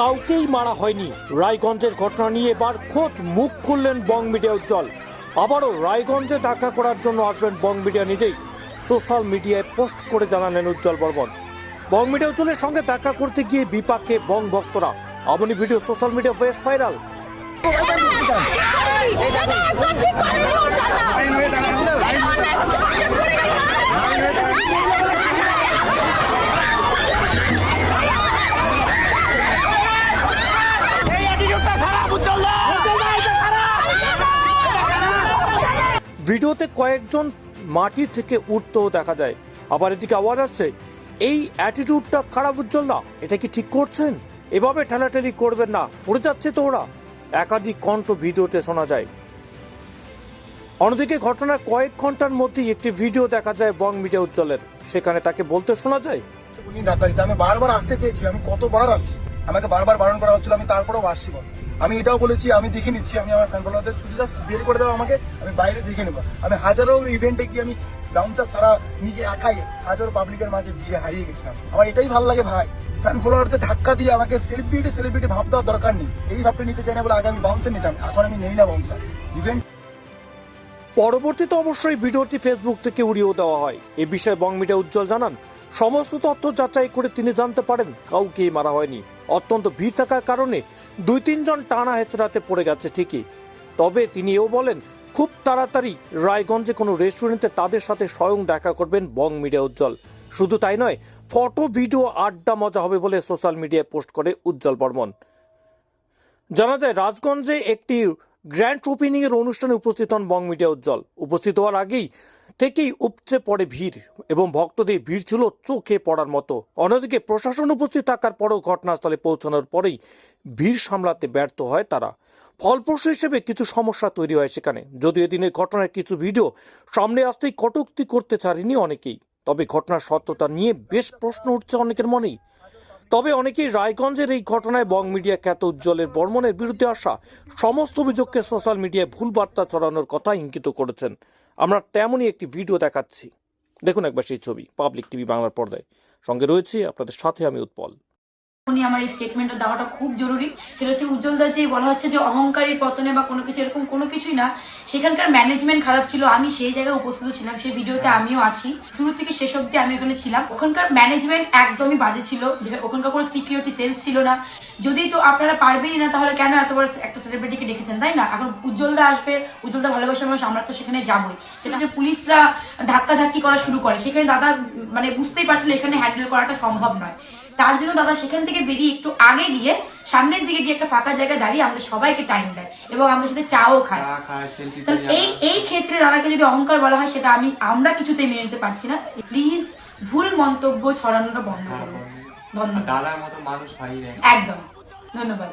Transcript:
কাউকেই মারা হয়নি। রায়গঞ্জের ঘটনা নিয়ে এবার খোদ মুখ খুললেন বং মিডিয়া উজ্জ্বল। আবারও রায়গঞ্জে দেখা করার জন্য আসবেন বং মিডিয়া নিজেই। সোশ্যাল মিডিয়ায় পোস্ট করে জানালেন উজ্জ্বল বর্মন। বং মিডিয়া উজ্জ্বলের সঙ্গে দেখা করতে গিয়ে বিপাকে বং ভক্তরা। এমনই ভিডিও, সোশ্যাল মিডিয়া বেস্ট ভাইরাল। ভিডিওতে কয়েকজন মাটি থেকে উঠতেও দেখা যায়। আবার এদিকে আওয়াজ আসছে, এই অ্যাটিটিউডটা খারাপ উজ্জ্বল না এটা কি ঠিক করছেন? এভাবে ঠেলাঠেলি করবেন না, পড়ে যাচ্ছে তো ওরা। একাধিক কণ্ঠ ভিডিওতে শোনা যায়। অন্যদিকে ঘটনার কয়েক ঘণ্টার মধ্যেই একটি ভিডিও দেখা যায় বং মিডিয়া উজ্জ্বলের। সেখানে তাকে বলতে শোনা যায়, উনি দিতে আমি বারবার আসতে চেয়েছি, আমি কতবার আসি আমাকে বারবার বারণ করা হচ্ছিল, আমি তারপরেও আসছি বস আমি এটাও বলেছি, আমি দেখে নিচ্ছি, আমি আমার ফ্যান ফলোয়ারদের শুধু জাস্ট বের করে দেওয়া আমাকে, আমি বাইরে দেখে নেব। আমি হাজারো ইভেন্টে গিয়ে আমি বাউন্সার সারা নিজে একাই হাজারো পাবলিকের মাঝে ভিড়ে হারিয়ে গেছিলাম। আমার এটাই ভালো লাগে ভাই। ফ্যান ফলোয়ারদের ধাক্কা দিয়ে আমাকে সেলিব্রিটি সেলিব্রিটি ভাব দেওয়ার দরকার নেই। এই ভাবটা নিতে চাই না বলে আগে আমি বাউন্সার নিতাম, এখন আমি নেই না বাউন্সার ইভেন্ট পরবর্তীতে অবশ্যই ভিডিওটি ফেসবুক থেকে উড়িয়েও দেওয়া হয়। এ বিষয়ে বং মিডিয়া উজ্জ্বল জানান, সমস্ত তথ্য যাচাই করে তিনি জানতে পারেন, কাউকেই মারা হয়নি। অত্যন্ত ভিড় থাকার কারণে দুই তিনজন টানা হেতরাতে পড়ে গেছে ঠিকই। তবে তিনি এও বলেন, খুব তাড়াতাড়ি রায়গঞ্জে কোনো রেস্টুরেন্টে তাদের সাথে স্বয়ং দেখা করবেন বং মিডিয়া উজ্জ্বল। শুধু তাই নয়, ফটো, ভিডিও, আড্ডা মজা হবে বলে সোশ্যাল মিডিয়ায় পোস্ট করে উজ্জ্বল বর্মন। জানা যায়, রাজগঞ্জে একটি গ্র্যান্ড ওপেনিং এর অনুষ্ঠানে উপস্থিত হন বং মিডিয়া উজ্জ্বল। উপস্থিত হওয়ার আগেই থেকেই উপচে পড়ে ভিড় এবং ভক্তদের ভিড় ছিল চোখে পড়ার মতো। অন্যদিকে প্রশাসন উপস্থিত থাকার পরেও ঘটনাস্থলে পৌঁছানোর পরেই ভিড় সামলাতে ব্যর্থ হয় তারা। ফলপ্রসূ হিসেবে কিছু সমস্যা তৈরি হয় সেখানে। যদিও এদিনের ঘটনার কিছু ভিডিও সামনে আসতেই কটূক্তি করতে ছাড়েনি অনেকেই। তবে ঘটনার সত্যতা নিয়ে বেশ প্রশ্ন উঠছে অনেকের মনেই। তবে অনেকেই রায়গঞ্জের এই ঘটনায় বং মিডিয়া খ্যাত উজ্জ্বলের বর্মনের বিরুদ্ধে আসা সমস্ত অভিযোগকে সোশ্যাল মিডিয়ায় ভুল বার্তা ছড়ানোর কথা ইঙ্গিত করেছেন। আমরা তেমনই একটি ভিডিও দেখাচ্ছি। দেখুন একবার সেই ছবি, পাবলিক টিভি বাংলার পর্দায়। সঙ্গে রয়েছে আপনাদের সাথে আমি উৎপল। উনি আমার এই স্টেটমেন্টটা দেওয়াটা খুব জরুরি। সেটা হচ্ছে উজ্জ্বলদার যে বলা হচ্ছে যে অহংকারীর পতনে বা কোনো কিছু এরকম কোনো কিছুই না, সেখানকার ম্যানেজমেন্ট খারাপ ছিল, আমি সেই জায়গায় উপস্থিত ছিলাম, সেই ভিডিওতে আমিও আছি। শুরু থেকে শেষ অব্দি আমি ওখানে ছিলাম। ওখানকার ম্যানেজমেন্ট একদমই বাজে ছিল, যেটা ওখানকার কোনো সিকিউরিটি সেন্স ছিল না। যদি তো আপনারা পারবেনই না, তাহলে কেন এত বড় একটা সেলিব্রিটিকে ডেকেছেন, তাই না? এখন উজ্জ্বলদা আসবে, উজ্জ্বলদা ভালোবাসার মানুষ, আমরা তো সেখানে যাবোই। সেটা যে পুলিশরা ধাক্কা ধাক্কি করা শুরু করে। সেখানে দাদা মানে বুঝতেই পারছিল এখানে হ্যান্ডেল করাটা সম্ভব নয়। তার জন্য দাদা সেখান থেকে বেরিয়ে একটু আগে গিয়ে সামনের দিকে গিয়ে একটা ফাঁকা জায়গায় দাঁড়িয়ে আমাদের সবাইকে টাইম দেয় এবং আমাদের সাথে চাও খায় তাহলে এই এই ক্ষেত্রে দাদাকে যদি অহংকার বলা হয় সেটা আমি আমরা কিছুতেই মেনে নিতে পারছি না। প্লিজ ভুল মন্তব্য ছড়ানোটা বন্ধ করুন। ধন্যবাদ। দাদার মতো মানুষ হয় একদম। ধন্যবাদ।